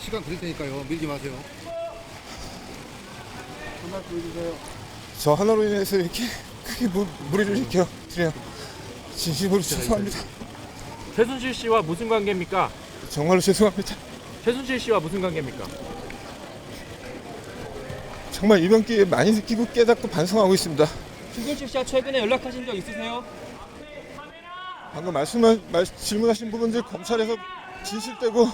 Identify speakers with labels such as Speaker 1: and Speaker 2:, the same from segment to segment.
Speaker 1: 시간 드릴 테니까요. 밀지 마세요.
Speaker 2: 저 하나로 인해서 이렇게 크게 무, 무리를 일으켜 드려 진심으로 죄송합니다.
Speaker 3: 최순실 씨와 무슨 관계입니까?
Speaker 2: 정말로 죄송합니다.
Speaker 3: 최순실 씨와 무슨 관계입니까?
Speaker 2: 정말 이번 기회에 많이 느끼고 깨닫고 반성하고 있습니다.
Speaker 4: 최순실 씨와 최근에 연락하신 적 있으세요?
Speaker 2: 방금 말씀하, 말, 질문하신 부분들 검찰에서 진실되고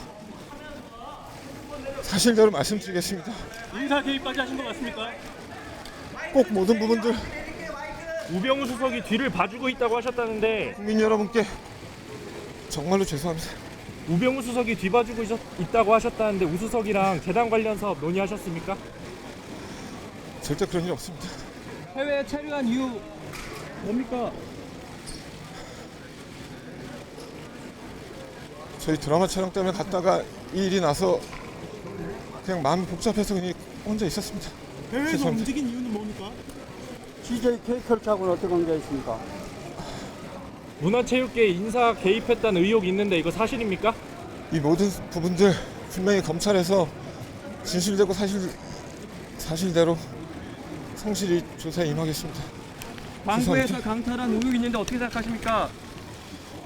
Speaker 2: 사실대로 말씀드리겠습니다.
Speaker 5: 인사 개입까지 하신 것 같습니까?
Speaker 2: 꼭 모든 부분들
Speaker 3: 우병우 수석이 뒤를 봐주고 있다고 하셨다는데
Speaker 2: 국민 여러분께 정말로 죄송합니다.
Speaker 3: 우병우 수석이 뒤봐주고 있었, 있다고 하셨다는데 우수석이랑 재단 관련 사업 논의하셨습니까?
Speaker 2: 절대 그런 일 없습니다.
Speaker 4: 해외에 체류한 이유 뭡니까?
Speaker 2: 저희 드라마 촬영 때문에 갔다가 이 일이 나서 그냥 마음이 복잡해서 그냥 혼자 있었습니다.
Speaker 5: 해외에서 죄송합니다. 움직인 이유는 뭡니까?
Speaker 4: CJ 케이컬하고는 어떤 관계가 있습니까?
Speaker 3: 문화체육계 인사 개입했다는 의혹이 있는데 이거 사실입니까?
Speaker 2: 이 모든 부분들 분명히 검찰에서 진실되고 사실 사실대로 성실히 조사에 임하겠습니다.
Speaker 4: 방구에서 강탈한 의혹이 있는데 어떻게 생각하십니까?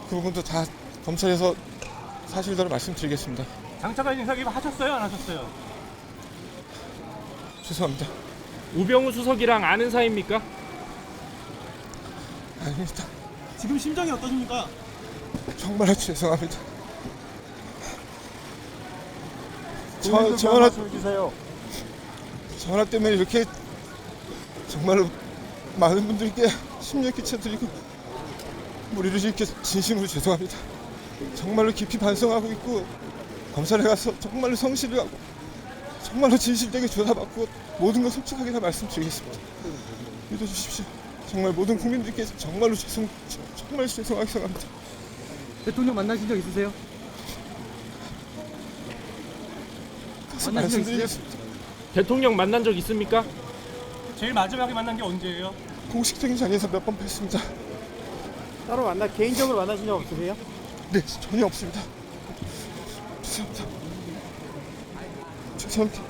Speaker 2: 그 부분도 다 검찰에서 사실대로 말씀드리겠습니다.
Speaker 5: 장차관 인사 개입 하셨어요? 안 하셨어요?
Speaker 2: 죄송합니다.
Speaker 3: 우병우 수석이랑 아는 사이입니까?
Speaker 2: 아닙니다.
Speaker 5: 지금 심정이 어떠십니까?
Speaker 2: 정말로 죄송합니다. 저,
Speaker 4: 주세요.
Speaker 2: 저 하나 때문에 이렇게 정말로 많은 분들께 심려 끼쳐드리고 무리를 일으켜 진심으로 죄송합니다. 정말로 깊이 반성하고 있고 검찰에 가서 정말로 성실히 하고 정말로 진실되게 조사받고 모든 걸 솔직하게 다 말씀드리겠습니다. 믿어주십시오. 정말 모든 국민들께 정말로 죄송 정말 죄송하게 생각합니다.
Speaker 4: 대통령 만나신 적 있으세요?
Speaker 2: 만나신 적 말씀드리겠습니다.
Speaker 3: 대통령 만난 적 있습니까?
Speaker 5: 제일 마지막에 만난 게 언제예요?
Speaker 2: 공식적인 자리에서 몇 번 뵀습니다.
Speaker 4: 따로 만나 개인적으로 만나신 적 없으세요?
Speaker 2: 네, 전혀 없습니다. 죄송합니다. 죄송합니다.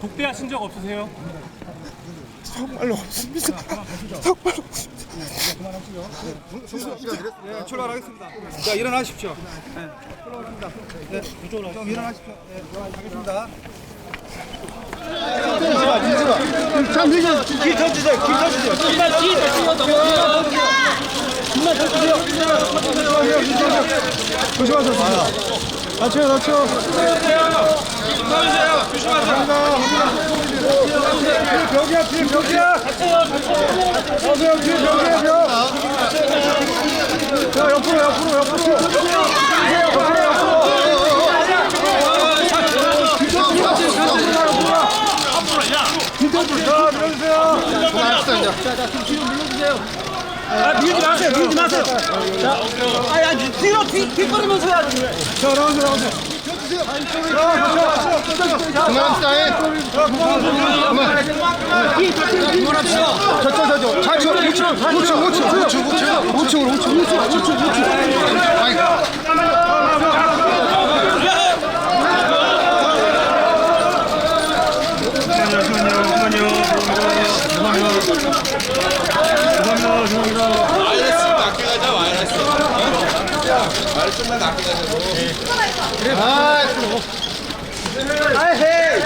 Speaker 5: 독대하신 적 없으세요?
Speaker 2: 정말로 없습니다. 정말로 없습니다.
Speaker 4: 네, 출발하겠습니다. 자, 일어나십시오. 네. 출발합니다. 네, 이쪽으로 좀 일어나십시오. 네, 가겠습니다. 참 늦어. 길 터주세요. 길 터주세요. 길만 길만 길만 넘어. 길만 터주세요. 조심하세요. 다쳐요. 다쳐요. 터주세요. 조심하세요. 감사합니다. 벽이야. 뒤에 벽이야. 다쳐요. 뒤에 벽이야. 벽. 자 옆으로 옆으로 옆으로. 옆으로 옆으로. 그만해, 그만 해.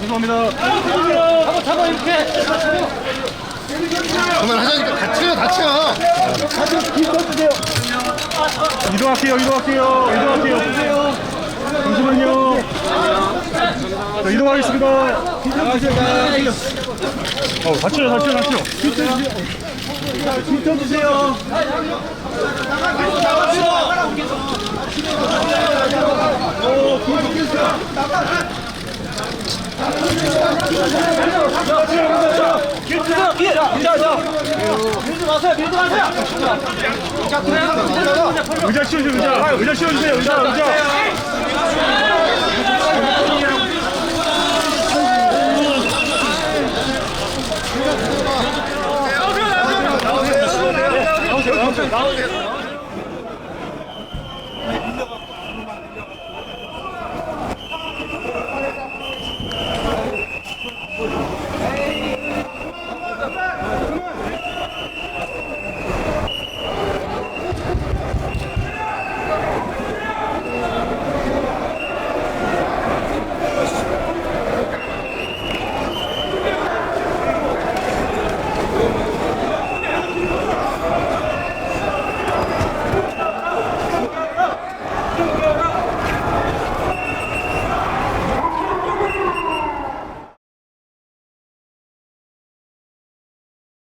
Speaker 6: 죄송합니다.
Speaker 1: 그만 하자니까 다쳐요, 다쳐.
Speaker 5: 이동할게요, 이동할게요, 이동할게요. 잠시만요. 자, 이동하겠습니다. 어, 다쳐요, 다쳐요, 다쳐요. 비켜주세요. 의자 씌워주세요, 의자. 의자 씌워주세요, 의자, 의자. 나오세요. 나오세요.